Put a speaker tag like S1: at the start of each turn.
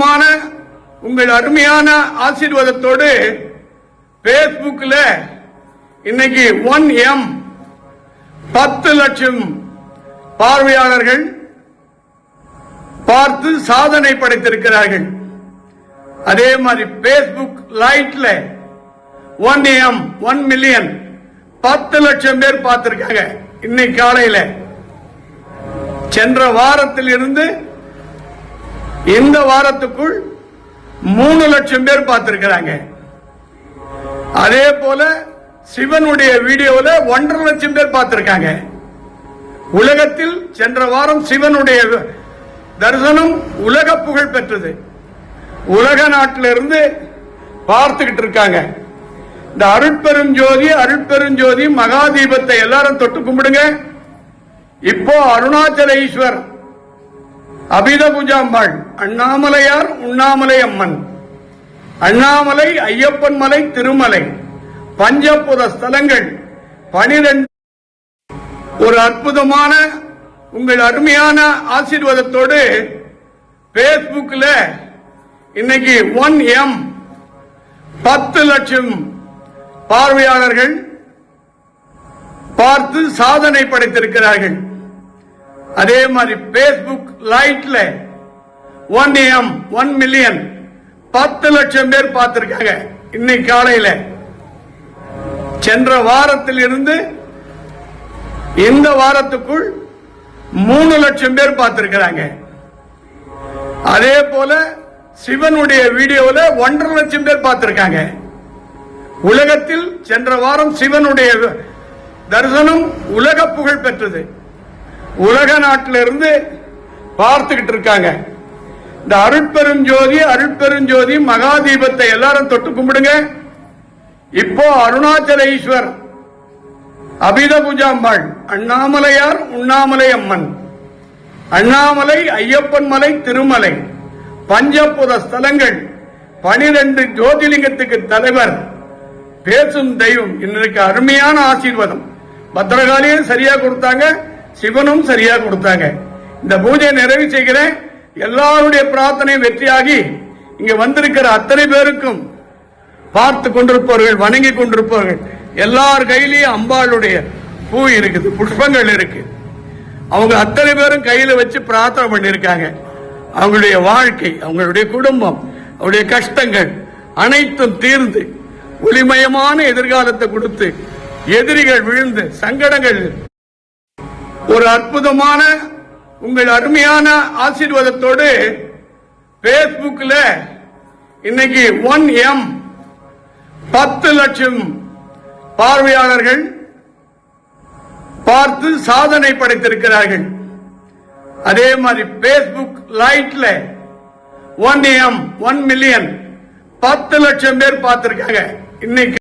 S1: மான உங்கள் அருமையான ஆசீர்வாதத்தோடு பேஸ்புக்ல இன்னைக்கு ஒன் எம் பத்து லட்சம் பார்வையாளர்கள் பார்த்து சாதனை படைத்திருக்கிறார்கள். அதே மாதிரி பேஸ்புக் லைட்ல ஒன் எம் ஒன் மில்லியன் பத்து லட்சம் பேர் பார்த்திருக்காங்க. இன்னைக்கு காலையில. சென்ற வாரத்தில் இருந்து இந்த வாரத்துக்குள் மூணு லட்சம் பேர் பார்த்திருக்கிறாங்க. அதே போல சிவனுடைய வீடியோல ஒன்றரை லட்சம் பேர் பார்த்திருக்காங்க. உலகத்தில் சென்ற வாரம் சிவனுடைய தரிசனம் உலக புகழ் பெற்றது. உலக நாட்டிலிருந்து பார்த்துக்கிட்டு இருக்காங்க. இந்த அருட்பெரும் ஜோதி அருட்பெரும் ஜோதி மகாதீபத்தை எல்லாரும் தொட்டு கும்பிடுங்க. இப்போ அருணாச்சல ஈஸ்வர் அபித பூஜாம்பாள் அண்ணாமலையார் உண்ணாமலை அம்மன் அண்ணாமலை ஐயப்பன் மலை திருமலை. பஞ்சபுர ஸ்தலங்கள் பனிரெண்டு. ஒரு அற்புதமான உங்கள் அருமையான ஆசீர்வாதத்தோடு பேஸ்புக்ல இன்னைக்கு ஒன் எம் பத்து லட்சம் பார்வையாளர்கள் பார்த்து சாதனை படைத்திருக்கிறார்கள். அதே மாதிரி பேஸ்புக் லைட்ல ஒன் எம் ஒன் மில்லியன் பத்து லட்சம் பேர் பார்த்திருக்காங்க இன்னைக்கு காலையில. சென்ற வாரத்தில் இருந்து இந்த வாரத்துக்குள் மூணு லட்சம் பேர் பார்த்திருக்கிறாங்க. அதே போல சிவனுடைய வீடியோல ஒன்றரை லட்சம் பேர் பார்த்திருக்காங்க. உலகத்தில் சென்ற வாரம் சிவனுடைய தரிசனம் உலக புகழ் பெற்றது. உலக நாட்டிலிருந்து பார்த்துக்கிட்டு இருக்காங்க. இந்த அருட்பெரும் ஜோதி அருட்பெரும் ஜோதி மகாதீபத்தை எல்லாரும் தொட்டு கும்பிடுங்க. இப்போ அருணாச்சல ஈஸ்வர் அபித பூஜாம்பாள் அண்ணாமலையார் உண்ணாமலை அம்மன். அண்ணாமலை ஐயப்பன் மலை திருமலை. பஞ்சபுர ஸ்தலங்கள். பனிரெண்டு ஜோதிலிங்கத்துக்கு தலைவர். பேசும் தெய்வம். இன்றைக்கு அருமையான ஆசீர்வாதம். பத்திரகாலியும் சரியா கொடுத்தாங்க. சிவனும் சரியா கொடுத்தாங்க. இந்த பூஜையை நிறைவு செய்கிறேன். எல்லாருடைய பிரார்த்தனை வெற்றியாகி இங்க வந்திருக்கிற அத்தனை பேருக்கும் பார்த்து கொண்டிருப்பவர்கள் வணங்கி கொண்டிருப்பவர்கள் எல்லார் கையிலையும் அம்பாளுடைய பூ இருக்குது புஷ்பங்கள் இருக்கு. அவங்க அத்தனை பேரும் கையில வச்சு பிரார்த்தனை பண்ணியிருக்காங்க. அவங்களுடைய வாழ்க்கை அவங்களுடைய குடும்பம் அவருடைய கஷ்டங்கள் அனைத்தும் தீர்ந்து ஒளிமயமான எதிர்காலத்தை கொடுத்து எதிரிகள் விழுந்து சங்கடங்கள் ஒரு அற்புதமான உங்கள் அருமையான ஆசீர்வாதத்தோடு பேஸ்புக்கில் இன்னைக்கு ஒன் எம் பத்து லட்சம் பார்வையாளர்கள் பார்த்து சாதனை படைத்திருக்கிறார்கள். அதே மாதிரி பேஸ்புக் லைட்ல ஒன் எம் ஒன் மில்லியன் பத்து லட்சம் பேர் பார்த்திருக்காங்க. இன்னைக்கு